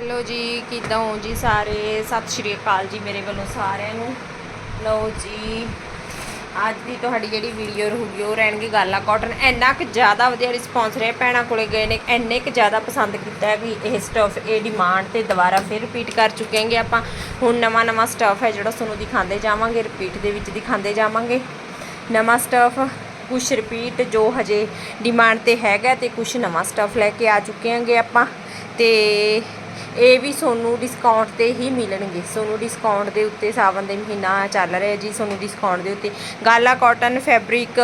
Hello ਜੀ, ਕਿੱਦਾਂ ਹੋ ਜੀ ਸਾਰੇ? ਸਤਿ ਸ਼੍ਰੀ ਅਕਾਲ ਜੀ ਮੇਰੇ ਵੱਲੋਂ ਸਾਰਿਆਂ ਨੂੰ। ਲਓ ਜੀ, ਅੱਜ ਦੀ ਤੁਹਾਡੀ ਜਿਹੜੀ ਵੀਡੀਓ ਰਹੂਗੀ, ਉਹ ਰਹਿਣਗੇ ਗਾਲਾ ਕਾਟਨ ਇੰਨਾ ਕੁ ਜ਼ਿਆਦਾ ਵਧੀਆ ਰਿਸਪੌਂਸ ਰਿਹਾ, ਭੈਣਾਂ ਕੋਲੇ ਗਏ ਨੇ, ਇੰਨੇ ਕੁ ਜ਼ਿਆਦਾ ਪਸੰਦ ਕੀਤਾ ਵੀ ਇਹ ਸਟਫ ਇਹ ਡਿਮਾਂਡ ਤੇ ਦੁਬਾਰਾ ਫਿਰ ਰਿਪੀਟ ਕਰ ਚੁੱਕੇ ਹਾਂਗੇ ਆਪਾਂ। ਹੁਣ ਨਵਾਂ ਨਵਾਂ ਸਟਫ ਹੈ ਜਿਹੜਾ ਤੁਹਾਨੂੰ ਦਿਖਾਉਂਦੇ ਜਾਵਾਂਗੇ ਰਿਪੀਟ ਦੇ ਵਿੱਚ ਦਿਖਾਉਂਦੇ ਜਾਵਾਂਗੇ। ਨਵਾਂ ਸਟਫ ਕੁਛ ਰਿਪੀਟ ਜੋ ਹਜੇ ਡਿਮਾਂਡ ਤੇ ਹੈਗਾ ਤੇ ਕੁਛ ਨਵਾਂ ਸਟਫ ਲੈ ਕੇ ਆ ਚੁੱਕੇ ਹਾਂਗੇ ਆਪਾਂ। ਤੇ ਇਹ ਵੀ ਤੁਹਾਨੂੰ ਡਿਸਕਾਊਂਟ ਤੇ ਹੀ ਮਿਲਣਗੇ। ਤੁਹਾਨੂੰ ਡਿਸਕਾਊਂਟ ਦੇ ਉੱਤੇ ਸਾਵਨ ਦੇ ਮਹੀਨਾ ਚੱਲ ਰਿਹਾ ਜੀ ਤੁਹਾਨੂੰ ਡਿਸਕਾਊਂਟ ਦੇ ਉੱਤੇ। ਗਾਲਾ ਕਾਟਨ ਫੈਬਰਿਕ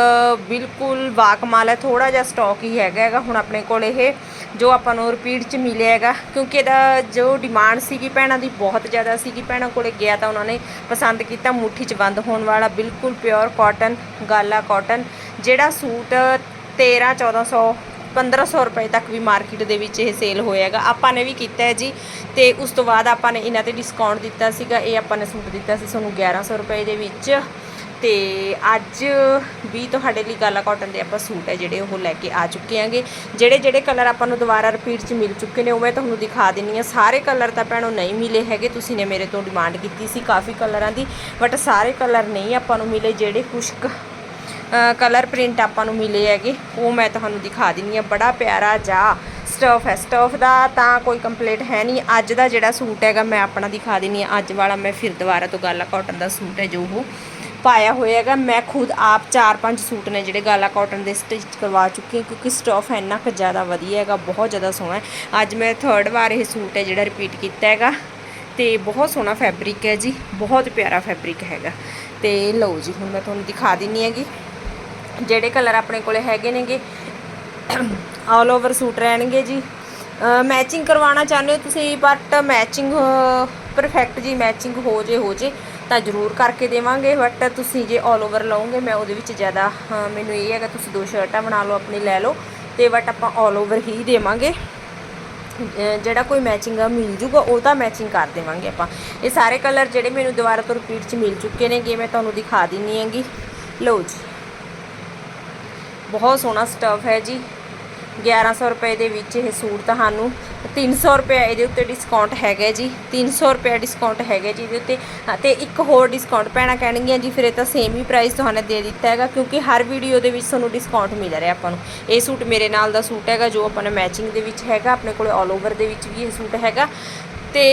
ਬਿਲਕੁਲ ਵਾਕਮਾਲ ਹੈ ਥੋੜਾ ਜਿਹਾ ਸਟਾਕ ਹੀ ਹੈਗਾ ਹੈਗਾ। ਹੁਣ ਆਪਣੇ ਕੋਲ ਇਹ ਜੋ ਆਪਾਂ ਨੂੰ ਰਿਪੀਟ ਚ ਮਿਲਿਆ ਹੈਗਾ, ਕਿਉਂਕਿ ਇਹਦਾ ਜੋ ਡਿਮਾਂਡ ਸੀਗੀ ਭੈਣਾਂ ਦੀ ਬਹੁਤ ਜ਼ਿਆਦਾ ਸੀਗੀ। ਭੈਣਾਂ ਕੋਲੇ ਗਿਆ ਤਾਂ ਉਹਨਾਂ ਨੇ ਪਸੰਦ ਕੀਤਾ, ਮੁੱਠੀ ਚ ਬੰਦ ਹੋਣ ਵਾਲਾ ਬਿਲਕੁਲ ਪਿਓਰ ਕਾਟਨ ਗਾਲਾ ਕਾਟਨ। ਜਿਹੜਾ ਸੂਟ 13 1400 1500 ਰੁਪਏ ਤੱਕ ਵੀ ਮਾਰਕੀਟ ਦੇ ਵਿੱਚ ਇਹ ਸੇਲ ਹੋਏਗਾ ਆਪਾਂ ਨੇ ਵੀ ਕੀਤਾ ਹੈ ਜੀ। ਤੇ ਉਸ ਤੋਂ ਬਾਅਦ ਆਪਾਂ ਨੇ ਇਹਨਾਂ ਤੇ ਡਿਸਕਾਊਂਟ ਦਿੱਤਾ ਸੀਗਾ। ਇਹ ਆਪਾਂ ਨੇ ਸੂਟ ਦਿੱਤਾ ਸੀ ਤੁਹਾਨੂੰ 1100 ਰੁਪਏ ਦੇ ਵਿੱਚ। ਤੇ ਅੱਜ ਵੀ ਤੁਹਾਡੇ ਲਈ ਗਾਲਾ ਕਾਟਨ ਦੇ ਆਪਾਂ ਸੂਟ ਹੈ ਜਿਹੜੇ ਉਹ ਲੈ ਕੇ ਆ ਚੁੱਕੇ ਆਂਗੇ ਜਿਹੜੇ ਜਿਹੜੇ ਕਲਰ ਆਪਾਂ ਨੂੰ ਦੁਬਾਰਾ ਰਿਪੀਟ 'ਚ ਮਿਲ ਚੁੱਕੇ ਨੇ, ਉਹ ਮੈਂ ਤੁਹਾਨੂੰ ਦਿਖਾ ਦਿੰਨੀ ਆ ਸਾਰੇ ਕਲਰ ਤਾਂ ਭੈਣੋ ਨਹੀਂ ਮਿਲੇ ਹੈਗੇ। ਤੁਸੀਂ ਨੇ ਮੇਰੇ ਤੋਂ ਡਿਮਾਂਡ ਕੀਤੀ ਸੀ ਕਾਫੀ ਕਲਰਾਂ ਦੀ। ਬਟ ਸਾਰੇ ਕਲਰ ਨਹੀਂ ਆਪਾਂ ਨੂੰ ਮਿਲੇ ਜਿਹੜੇ ਕੁਛ ਕੁ ਕਲਰ ਪ੍ਰਿੰਟ ਆਪਾਂ ਨੂੰ ਮਿਲੇ ਹੈਗੇ। ਉਹ ਮੈਂ ਤੁਹਾਨੂੰ ਦਿਖਾ ਦਿੰਨੀ ਆ ਬੜਾ ਪਿਆਰਾ ਜਾ ਸਟਫ ਹੈ। ਸਟਫ ਦਾ ਤਾਂ ਕੋਈ ਕੰਪਲੀਟ ਹੈ ਨਹੀਂ। ਅੱਜ ਦਾ ਜਿਹੜਾ ਸੂਟ ਹੈਗਾ, ਮੈਂ ਆਪਣਾ ਦਿਖਾ ਦਿੰਨੀ ਆ ਅੱਜ ਵਾਲਾ ਮੈਂ ਫਿਰ ਦੁਬਾਰਾ ਤੋਂ ਗਾਲਾ ਕਾਟਨ ਦਾ ਸੂਟ ਹੈ ਜੋ ਉਹ ਪਾਇਆ ਹੋਇਆ ਹੈਗਾ। ਮੈਂ ਖੁਦ ਆਪ 4-5 ਸੂਟ ਨੇ ਜਿਹੜੇ ਗਾਲਾ ਕਾਟਨ ਦੇ ਸਟਿਚ ਕਰਵਾ ਚੁੱਕੀ ਹਾਂ, ਕਿਉਂਕਿ ਸਟਫ ਇੰਨਾ ਕੁ ਜ਼ਿਆਦਾ ਵਧੀਆ ਹੈਗਾ। ਬਹੁਤ ਜ਼ਿਆਦਾ ਸੋਹਣਾ ਅੱਜ ਮੈਂ ਥਰਡ ਵਾਰ ਇਹ ਸੂਟ ਹੈ ਜਿਹੜਾ ਰਿਪੀਟ ਕੀਤਾ ਹੈਗਾ। ਤੇ ਬਹੁਤ ਸੋਹਣਾ ਫੈਬਰਿਕ ਹੈ ਜੀ। ਬਹੁਤ ਪਿਆਰਾ ਫੈਬਰਿਕ ਹੈਗਾ। ਤੇ ਲਓ ਜੀ, ਹੁਣ ਮੈਂ ਤੁਹਾਨੂੰ ਦਿਖਾ ਦਿੰਨੀ ਹੈਗੀ। ਜਿਹੜੇ ਕਲਰ ਆਪਣੇ ਕੋਲੇ ਹੈਗੇ ਨੇਗੇ ਆਲ ਓਵਰ ਸੂਟ ਰਹਿਣਗੇ ਜੀ। ਮੈਚਿੰਗ ਕਰਵਾਉਣਾ ਚਾਹੁੰਦੇ ਹੋ ਤੁਸੀਂ ਬਟ ਮੈਚਿੰਗ ਪਰਫੈਕਟ ਜੀ ਮੈਚਿੰਗ ਹੋ ਜੇ ਹੋ ਜੇ, ਤਾਂ ਜ਼ਰੂਰ ਕਰਕੇ ਦੇਵਾਂਗੇ। ਬਟ ਤੁਸੀਂ ਜੇ ਆਲ ਓਵਰ ਲਓਗੇ, ਮੈਂ ਉਹਦੇ ਵਿੱਚ ਜ਼ਿਆਦਾ ਮੈਨੂੰ ਇਹ ਹੈਗਾ, ਤੁਸੀਂ ਦੋ ਸ਼ਰਟਾਂ ਬਣਾ ਲਓ, ਆਪਣੀ ਲੈ ਲਓ, ਤੇ ਬਟ ਆਪਾਂ ਆਲ ਓਵਰ ਹੀ ਦੇਵਾਂਗੇ। ਜਿਹੜਾ ਕੋਈ ਮੈਚਿੰਗ ਆ ਮਿਲ ਜੂਗਾ, ਉਹ ਤਾਂ ਮੈਚਿੰਗ ਕਰ ਦੇਵਾਂਗੇ ਆਪਾਂ। ਇਹ ਸਾਰੇ ਕਲਰ ਜਿਹੜੇ ਮੈਨੂੰ ਦੁਬਾਰਾ ਤੋਂ ਰਿਪੀਟ 'ਚ ਮਿਲ ਚੁੱਕੇ ਨੇਗੇ, ਮੈਂ ਤੁਹਾਨੂੰ ਦਿਖਾ ਦਿੰਨੀ ਹੈਗੀ। ਲਓ ਜੀ। ਬਹੁਤ ਸੋਹਣਾ ਸਟਫ ਹੈ ਜੀ। 1100 ਰੁਪਏ ਦੇ ਵਿੱਚ ਇਹ ਸੂਟ ਤੁਹਾਨੂੰ 300 ਰੁਪਏ ਇਹਦੇ ਉੱਤੇ ਡਿਸਕਾਊਂਟ ਹੈਗਾ ਜੀ। 300 ਰੁਪਏ ਡਿਸਕਾਊਂਟ ਹੈਗਾ ਜੀ ਇਹਦੇ ਉੱਤੇ। ਹਾਂ, ਤੇ ਇੱਕ ਹੋਰ ਡਿਸਕਾਊਂਟ ਪੈਣਾ ਕਹਿਣਗੀਆਂ ਜੀ ਫਿਰ ਇਹ ਤਾਂ ਸੇਮ ਹੀ ਪ੍ਰਾਈਸ ਤੁਹਾਨੂੰ ਦੇ ਦਿੱਤਾ ਹੈਗਾ ਕਿਉਂਕਿ ਹਰ ਵੀਡੀਓ ਦੇ ਵਿੱਚ ਤੁਹਾਨੂੰ ਡਿਸਕਾਊਂਟ ਮਿਲ ਰਿਹਾ ਆਪਾਂ ਨੂੰ। ਇਹ ਸੂਟ ਮੇਰੇ ਨਾਲ ਦਾ ਸੂਟ ਹੈਗਾ ਜੋ ਆਪਾਂ ਨੇ ਮੈਚਿੰਗ ਦੇ ਵਿੱਚ ਹੈਗਾ ਆਪਣੇ ਕੋਲੇ ਆਲ ਓਵਰ ਦੇ ਵਿੱਚ ਵੀ ਇਹ ਸੂਟ ਹੈਗਾ। ਤੇ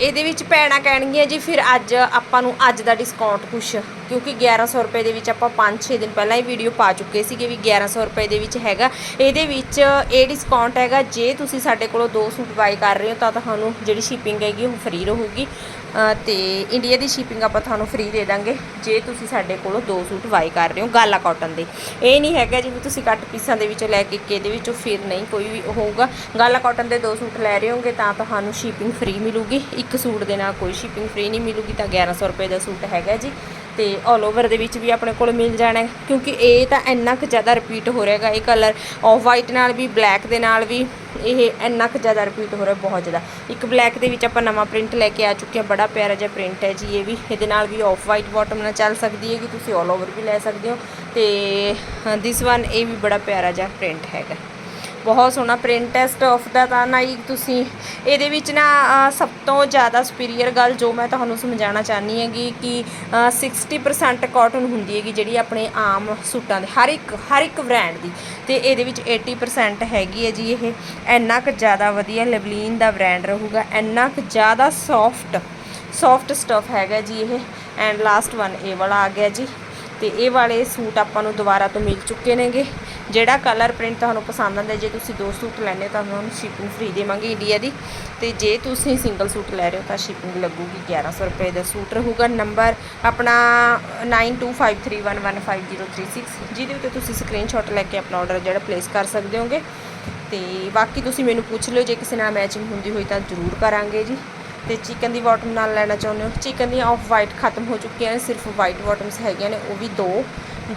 ਇਹਦੇ ਵਿੱਚ ਪੈਣਾ ਕਹਿਣਗੀਆਂ ਜੀ ਫਿਰ ਅੱਜ ਆਪਾਂ ਨੂੰ ਅੱਜ ਦਾ ਡਿਸਕਾਊਂਟ ਕੁਛ। ਕਿਉਂਕਿ 1100 ਰੁਪਏ ਦੇ ਵਿੱਚ ਆਪਾਂ 5-6 ਦਿਨ ਪਹਿਲਾਂ ਹੀ ਵੀਡੀਓ ਪਾ ਚੁੱਕੇ ਸੀਗੇ ਵੀ 1100 ਰੁਪਏ ਦੇ ਵਿੱਚ ਹੈਗਾ। ਇਹਦੇ ਵਿੱਚ ਇਹ ਡਿਸਕਾਊਂਟ ਹੈਗਾ। ਜੇ ਤੁਸੀਂ ਸਾਡੇ ਕੋਲੋਂ ਦੋ ਸੂਟ ਬਾਈ ਕਰ ਰਹੇ ਹੋ ਤਾਂ ਤੁਹਾਨੂੰ ਜਿਹੜੀ ਸ਼ਿਪਿੰਗ ਹੈਗੀ ਉਹ ਫ੍ਰੀ ਰਹੂਗੀ। ਅਹ, ਤੇ ਇੰਡੀਆ ਦੀ ਸ਼ਿਪਿੰਗ ਆਪਾਂ ਤੁਹਾਨੂੰ ਫ੍ਰੀ ਦੇ ਦਾਂਗੇ। ਜੇ ਤੁਸੀਂ ਸਾਡੇ ਕੋਲੋਂ ਦੋ ਸੂਟ ਬਾਈ ਕਰ ਰਹੇ ਹੋ ਗਾਲਾ ਕਾਟਨ ਦੇ। ਇਹ ਨਹੀਂ ਹੈਗਾ ਜੀ ਵੀ ਤੁਸੀਂ ਕੱਟ ਪੀਸਾਂ ਦੇ ਵਿੱਚੋਂ ਲੈ ਕੇ ਕਿ ਇਹਦੇ ਵਿੱਚੋਂ ਫਿਰ ਨਹੀਂ ਕੋਈ ਵੀ ਹੋਊਗਾ। ਗਾਲਾ ਕਾਟਨ ਦੇ ਦੋ ਸੂਟ ਲੈ ਰਹੇ ਹੋਗੇ ਤਾਂ ਤੁਹਾਨੂੰ ਸ਼ਿਪਿੰਗ ਫ੍ਰੀ ਮਿਲੂਗੀ। ਇੱਕ ਸੂਟ ਦੇ ਨਾਲ ਕੋਈ ਸ਼ਿਪਿੰਗ ਫ੍ਰੀ ਨਹੀਂ ਮਿਲੂਗੀ ਤਾਂ 1100 ਰੁਪਏ ਦਾ ਸੂਟ ਹੈਗਾ ਜੀ। ਤੇ ਆਲ ਓਵਰ ਦੇ ਵਿੱਚ ਵੀ ਆਪਣੇ ਕੋਲ ਮਿਲ ਜਾਣਾ ਕਿਉਂਕਿ ਇਹ ਤਾਂ ਇੰਨਾ ਕੁ ਜ਼ਿਆਦਾ ਰਿਪੀਟ ਹੋ ਰਿਹਾਗਾ ਇਹ ਕਲਰ ਆਫ ਵਾਈਟ ਨਾਲ ਵੀ ਬਲੈਕ ਦੇ ਨਾਲ ਵੀ, ਇਹ ਇੰਨਾ ਕੁ ਜ਼ਿਆਦਾ ਰਿਪੀਟ ਹੋ ਰਿਹਾ ਬਹੁਤ ਜ਼ਿਆਦਾ। ਇੱਕ ਬਲੈਕ ਦੇ ਵਿੱਚ ਆਪਾਂ ਨਵਾਂ ਪ੍ਰਿੰਟ ਲੈ ਕੇ ਆ ਚੁੱਕੇ ਹਾਂ, ਬੜਾ ਪਿਆਰਾ ਜਿਹਾ ਪ੍ਰਿੰਟ ਹੈ ਜੀ ਇਹ ਵੀ, ਇਹਦੇ ਨਾਲ ਵੀ ਆਫ ਵਾਈਟ ਬਾਟਮ ਨਾਲ ਚੱਲ ਸਕਦੀ ਹੈ ਕਿ ਤੁਸੀਂ ਆਲ ਓਵਰ ਵੀ ਲੈ ਸਕਦੇ ਹੋ ਤੇ ਦਿਸ ਵਨ ਇਹ ਵੀ ਬੜਾ ਪਿਆਰਾ ਜਿਹਾ ਪ੍ਰਿੰਟ ਹੈਗਾ। ਬਹੁਤ ਸੋਹਣਾ ਪ੍ਰਿੰਟ ਹੈ ਸਟਫ ਦਾ ਤਾਂ ਨਾ ਹੀ ਤੁਸੀਂ ਇਹਦੇ ਵਿੱਚ ਨਾ ਸਭ ਤੋਂ ਜ਼ਿਆਦਾ ਸੁਪੀਰੀਅਰ ਗੱਲ ਜੋ ਮੈਂ ਤੁਹਾਨੂੰ ਸਮਝਾਉਣਾ ਚਾਹਨੀ ਹੈਗੀ ਕਿ ਅਹ, 60% ਕਾਟਨ ਹੁੰਦੀ ਹੈਗੀ ਜਿਹੜੀ ਆਪਣੇ ਆਮ ਸੂਟਾਂ ਦੇ ਹਰ ਇੱਕ ਹਰ ਇੱਕ ਬ੍ਰਾਂਡ ਦੀ। ਤੇ ਇਹਦੇ ਵਿੱਚ 80% ਹੈਗੀ ਹੈ ਜੀ ਇਹ। ਇੰਨਾ ਕੁ ਜ਼ਿਆਦਾ ਵਧੀਆ ਲਵਲੀਨ ਦਾ ਬ੍ਰਾਂਡ ਰਹੂਗਾ ਇੰਨਾ ਕੁ ਜ਼ਿਆਦਾ ਸੌਫਟ ਸੌਫਟ ਸਟਫ ਹੈਗਾ ਜੀ ਇਹ। ਐਂਡ ਲਾਸਟ ਵਨ ਇਹ ਵਾਲਾ ਆ ਗਿਆ ਜੀ। ਤੇ ਇਹ ਵਾਲੇ ਸੂਟ ਆਪਾਂ ਨੂੰ ਦੁਬਾਰਾ ਤੋਂ ਮਿਲ ਚੁੱਕੇ ਨੇਗੇ। ਜਿਹੜਾ ਕਲਰ ਪ੍ਰਿੰਟ ਤੁਹਾਨੂੰ ਪਸੰਦ ਆਉਂਦਾ, ਜੇ ਤੁਸੀਂ ਦੋ ਸੂਟ ਲੈਣੇ, ਤਾਂ ਤੁਹਾਨੂੰ ਸ਼ਿਪਿੰਗ ਫ੍ਰੀ ਦੇਵਾਂਗੇ ਇੰਡੀਆ ਦੀ। ਤੇ ਜੇ ਤੁਸੀਂ ਸਿੰਗਲ ਸੂਟ ਲੈ ਰਹੇ ਹੋ, ਤਾਂ ਸ਼ਿਪਿੰਗ ਲੱਗੂਗੀ 1100 ਰੁਪਏ ਦਾ ਸੂਟ ਰਹੂਗਾ। ਨੰਬਰ ਆਪਣਾ 9253115036 ਜਿਹਦੇ ਉੱਤੇ ਤੁਸੀਂ ਸਕਰੀਨਸ਼ਾਟ ਲੈ ਕੇ ਆਪਣਾ ਆਰਡਰ ਜਿਹੜਾ ਪਲੇਸ ਕਰ ਸਕਦੇ ਹੋਗੇ। ਤੇ ਬਾਕੀ ਤੁਸੀਂ ਮੈਨੂੰ ਪੁੱਛ ਲਿਓ, ਜੇ ਕਿਸੇ ਨਾਲ ਮੈਚਿੰਗ ਹੁੰਦੀ ਹੋਈ ਤਾਂ ਜ਼ਰੂਰ ਕਰਾਂਗੇ ਜੀ। ਤੇ ਚਿਕਨ ਦੀ ਬਾਟਮ ਨਾਲ ਲੈਣਾ ਚਾਹੁੰਦੇ ਹੋ ਚਿਕਨ ਦੀਆਂ ਆਫ ਵਾਈਟ ਖਤਮ ਹੋ ਚੁੱਕੀਆਂ ਨੇ, ਸਿਰਫ ਵਾਈਟ ਬਾਟਮਸ ਹੈਗੀਆਂ ਨੇ, ਉਹ ਵੀ ਦੋ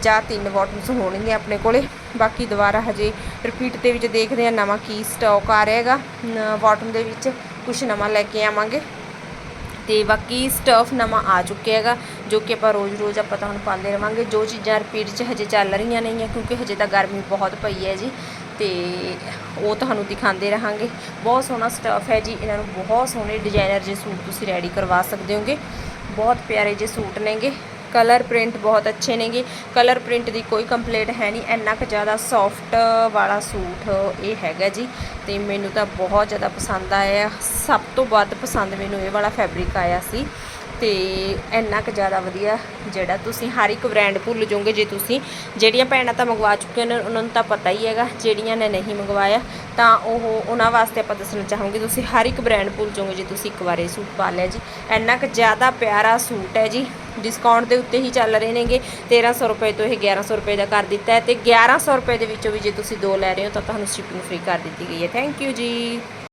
ਜਾਂ ਤਿੰਨ ਬਾਟਮਸ ਹੋਣਗੀਆਂ ਆਪਣੇ ਕੋਲੇ। ਬਾਕੀ ਦੁਬਾਰਾ ਹਜੇ ਰਿਪੀਟ ਦੇ ਵਿੱਚ ਦੇਖਦੇ ਆ ਨਵਾਂ ਕੀ ਸਟਾਕ ਆ ਰਿਹਾ ਹੈਗਾ। ਬਾਟਮ ਦੇ ਵਿੱਚ ਕੁਝ ਨਵਾਂ ਲੈ ਕੇ ਆਵਾਂਗੇ। ਤੇ ਬਾਕੀ ਸਟਫ ਨਵਾਂ ਆ ਚੁੱਕਿਆ ਹੈਗਾ, ਜੋ ਕਿ ਆਪਾਂ ਰੋਜ਼-ਰੋਜ਼ ਆਪਾਂ ਤੁਹਾਨੂੰ ਪਾਉਂਦੇ ਰਵਾਂਗੇ। ਜੋ ਚੀਜ਼ਾਂ ਰਿਪੀਟ 'ਚ ਹਜੇ ਚੱਲ ਰਹੀਆਂ ਨੇਗੀਆਂ, ਕਿਉਂਕਿ ਹਜੇ ਤਾਂ ਗਰਮੀ ਬਹੁਤ ਪਈ ਹੈ ਜੀ। ਤੇ ਉਹ ਤੁਹਾਨੂੰ ਦਿਖਾਉਂਦੇ ਰਹਾਂਗੇ। ਬਹੁਤ ਸੋਹਣਾ ਸਟਫ ਹੈ ਜੀ। ਇਹਨਾਂ ਨੂੰ ਬਹੁਤ ਸੋਹਣੇ ਡਿਜ਼ਾਈਨਰ ਜੇ ਸੂਟ ਤੁਸੀਂ ਰੈਡੀ ਕਰਵਾ ਸਕਦੇ ਹੋਗੇ। ਬਹੁਤ ਪਿਆਰੇ ਜੇ ਸੂਟ ਨੇਗੇ। ਕਲਰ ਪ੍ਰਿੰਟ ਬਹੁਤ ਅੱਛੇ ਨੇਗੇ। ਕਲਰ ਪ੍ਰਿੰਟ ਦੀ ਕੋਈ ਕੰਪਲੇਂਟ ਹੈ ਨਹੀਂ। ਇੰਨਾ ਕੁ ਜ਼ਿਆਦਾ ਸੌਫਟ ਵਾਲਾ ਸੂਟ ਇਹ ਹੈਗਾ ਜੀ। ਤੇ ਮੈਨੂੰ ਤਾਂ ਬਹੁਤ ਜ਼ਿਆਦਾ ਪਸੰਦ ਆਇਆ। ਸਭ ਤੋਂ ਵੱਧ ਪਸੰਦ ਮੈਨੂੰ ਇਹ ਵਾਲਾ ਫੈਬਰਿਕ ਆਇਆ ਸੀ। ਤੇ ਇੰਨਾ ਕੁ ਜ਼ਿਆਦਾ ਵਧੀਆ ਜਿਹੜਾ ਤੁਸੀਂ ਹਰ ਇੱਕ ਬ੍ਰਾਂਡ ਭੁੱਲ ਜਾਓਗੇ ਜੇ ਤੁਸੀਂ ਜਿਹੜੀਆਂ ਭੈਣਾਂ ਤਾਂ ਮੰਗਵਾ ਚੁੱਕੀਆਂ ਨੇ, ਉਹਨਾਂ ਨੂੰ ਤਾਂ ਪਤਾ ਹੀ ਹੈਗਾ, ਜਿਹੜੀਆਂ ਨੇ ਨਹੀਂ ਮੰਗਵਾਇਆ, ਤਾਂ ਉਹ ਉਹਨਾਂ ਵਾਸਤੇ ਆਪਾਂ ਦੱਸਣਾ ਚਾਹਾਂਗੇ, ਤੁਸੀਂ ਹਰ ਇੱਕ ਬ੍ਰਾਂਡ ਭੁੱਲ ਜਾਓਗੇ ਜੇ ਤੁਸੀਂ ਇੱਕ ਵਾਰ ਇਹ ਸੂਟ ਪਾ ਲਿਆ ਜੀ। ਇੰਨਾ ਕੁ ਜ਼ਿਆਦਾ ਪਿਆਰਾ ਸੂਟ ਹੈ ਜੀ ਡਿਸਕਾਊਂਟ ਦੇ ਉੱਤੇ ਹੀ ਚੱਲ ਰਹੇ ਨੇਗੇ 1300 ਰੁਪਏ ਤੋਂ ਇਹ 1100 ਰੁਪਏ ਦਾ ਕਰ ਦਿੱਤਾ ਹੈ ਤੇ 1100 ਰੁਪਏ ਦੇ ਵਿੱਚੋਂ ਵੀ ਜੇ ਤੁਸੀਂ ਦੋ ਲੈ ਰਹੇ ਹੋ, ਤਾਂ ਤੁਹਾਨੂੰ ਸ਼ਿਪਿੰਗ ਫ੍ਰੀ ਕਰ ਦਿੱਤੀ ਗਈ ਹੈ। ਥੈਂਕ ਯੂ ਜੀ।